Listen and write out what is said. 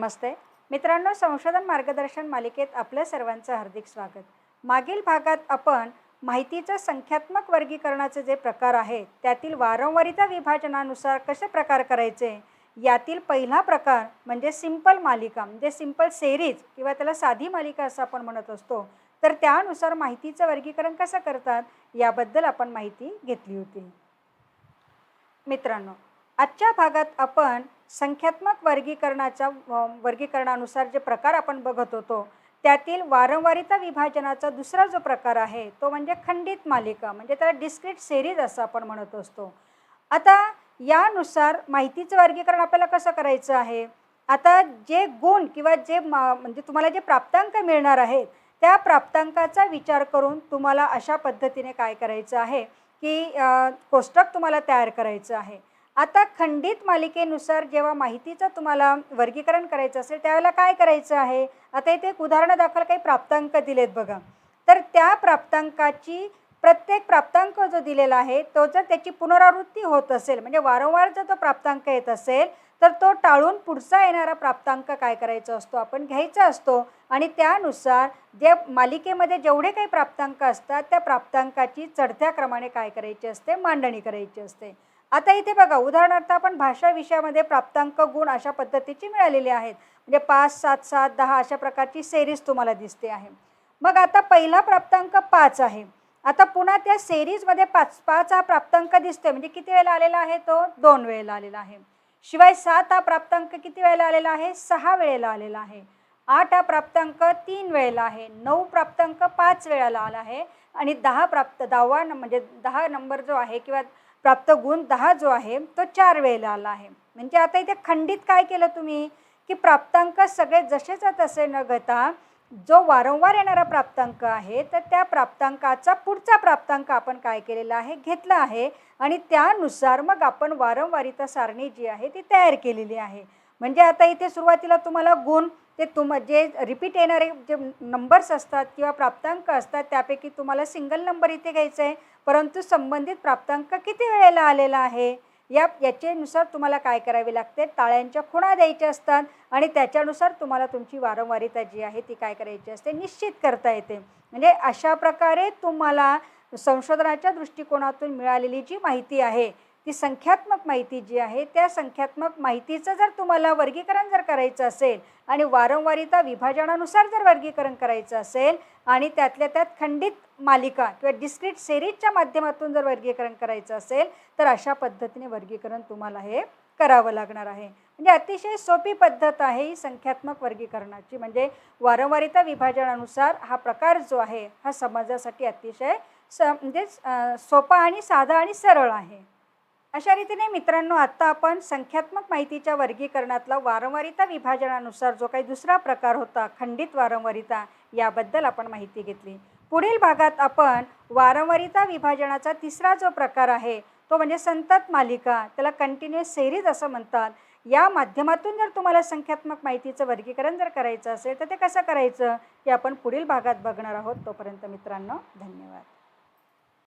नमस्ते. मित्रांनो संशोधन मार्गदर्शन मालिकेत आपलं सर्वांचं हार्दिक स्वागत. मागील भागात आपण माहितीचं संख्यात्मक वर्गीकरणाचे जे प्रकार आहेत त्यातील वारंवारिता विभाजनानुसार कसे प्रकार करायचे? यातील पहिला प्रकार म्हणजे सिंपल मालिका म्हणजे सिंपल सेरीज किंवा त्याला साधी मालिका असं आपण म्हणत असतो. तर त्यानुसार माहितीचं वर्गीकरण कसं करतात याबद्दल आपण माहिती घेतली होती. मित्रांनो आजच्या भागात आपण संख्यात्मक वर्गीकरणाच्या वर्गीकरणानुसार जे प्रकार आपण बघत होतो त्यातील वारंवारिता विभाजनाचा दुसरा जो प्रकार आहे तो म्हणजे खंडित मालिका म्हणजे त्याला डिस्क्रीट सेरीज असं आपण म्हणत असतो. आता यानुसार माहितीचं वर्गीकरण आपल्याला कसं करायचं आहे? आता जे गुण किंवा जे मा म्हणजे तुम्हाला जे प्राप्तांक मिळणार आहेत त्या प्राप्तांकाचा विचार करून तुम्हाला अशा पद्धतीने काय करायचं आहे की कोष्टक तुम्हाला तयार करायचं आहे. आता खंडित मालिकेनुसार जेव्हा माहितीचं तुम्हाला वर्गीकरण करायचं असेल त्यावेळेला काय करायचं आहे? आता इथे एक उदाहरणादाखल काही प्राप्तांक दिलेत बघा. तर त्या प्राप्तांकाची प्रत्येक प्राप्तांक जो दिलेला आहे तो जर त्याची पुनरावृत्ती होत असेल म्हणजे वारंवार जर तो प्राप्तांक येत असेल तर तो टाळून पुढचा येणारा प्राप्तांक काय करायचा असतो? आपण घ्यायचा असतो. आणि त्यानुसार जे मालिकेमध्ये जेवढे काही प्राप्तांक असतात त्या प्राप्तांकाची चढत्या क्रमाने काय करायची असते? मांडणी करायची असते. आता इथे बघा उदाहरणार्थ आपण भाषा विषयामध्ये प्राप्तांक गुण अशा पद्धतीची मिळालेली आहेत. म्हणजे पाच सात सात दहा अशा प्रकारची सेरीज तुम्हाला दिसते आहे. मग आता पहिला प्राप्तांक पाच आहे. आता पुन्हा त्या सेरीजमध्ये पाच पाच हा प्राप्तांक दिसतोय. म्हणजे किती वेळेला आलेला आहे तो? दोन वेळेला आलेला आहे. शिवाय सात हा प्राप्तांक किती वेळेला आलेला आहे? सहा वेळेला आलेला आहे. आठ हा प्राप्तांक तीन वेळेला आहे. नऊ प्राप्तांक पाच वेळेला आला आहे. आणि दहा प्राप्त दहावा म्हणजे दहा नंबर जो आहे किंवा प्राप्त गुण दहा जो आहे तो चार वेळेला आला आहे. म्हणजे आता इथे खंडित काय केलं तुम्ही? की प्राप्तांक सगळे जसेच्या तसे न घेता जो वारंवार येणारा प्राप्तांक आहे तर त्या प्राप्तांकाचा पुढचा प्राप्तांक आपण काय केलेला आहे? घेतला आहे. आणि त्यानुसार मग आपण वारंवारिता सारणी जी आहे ती तयार केलेली आहे. म्हणजे आता इथे सुरुवातीला तुम्हाला गुण ते तुम जे रिपीट येणारे जे नंबर्स असतात किंवा प्राप्तांक असतात त्यापैकी तुम्हाला सिंगल नंबर इथे घ्यायचा आहे. परंतु संबंधित प्राप्तांक किती वेळेला आलेला आहे? या याच्यानुसार तुम्हाला काय करावे लागते? टाळ्यांच्या खुणा द्यायच्या असतात आणि त्याच्यानुसार तुम्हाला तुमची वारंवारिता जी आहे ती काय करायची असते निश्चित करता येते. म्हणजे अशा प्रकारे तुम्हाला संशोधनाच्या दृष्टिकोनातून मिळालेली जी माहिती आहे ती संख्यात्मक माहिती जी आहे त्या संख्यात्मक माहितीचं जर तुम्हाला वर्गीकरण जर करायचं असेल आणि वारंवारिता विभाजनानुसार जर वर्गीकरण करायचं असेल आणि त्यातल्या त्यात खंडित मालिका किंवा डिस्क्रीट सेरीजच्या माध्यमातून जर वर्गीकरण करायचं असेल तर अशा पद्धतीने वर्गीकरण तुम्हाला हे करावं लागणार आहे. म्हणजे अतिशय सोपी पद्धत आहे ही संख्यात्मक वर्गीकरणाची. म्हणजे वारंवारिता विभाजनानुसार हा प्रकार जो आहे हा समाजासाठी अतिशय स म्हणजे सोपा आणि साधा आणि सरळ आहे. अशा रीतीने मित्रांनो आत्ता आपण संख्यात्मक माहितीच्या वर्गीकरणातला वारंवारिता विभाजनानुसार जो काही दुसरा प्रकार होता खंडित वारंवारिता याबद्दल आपण माहिती घेतली. पुढील भागात आपण वारंवारिता विभाजनाचा तिसरा जो प्रकार आहे तो म्हणजे संतत मालिका त्याला कंटिन्युअस सेरीज असं म्हणतात. या माध्यमातून जर तुम्हाला संख्यात्मक माहितीचं वर्गीकरण जर करायचं असेल तर ते कसं करायचं हे आपण पुढील भागात बघणार आहोत. तोपर्यंत मित्रांनो धन्यवाद.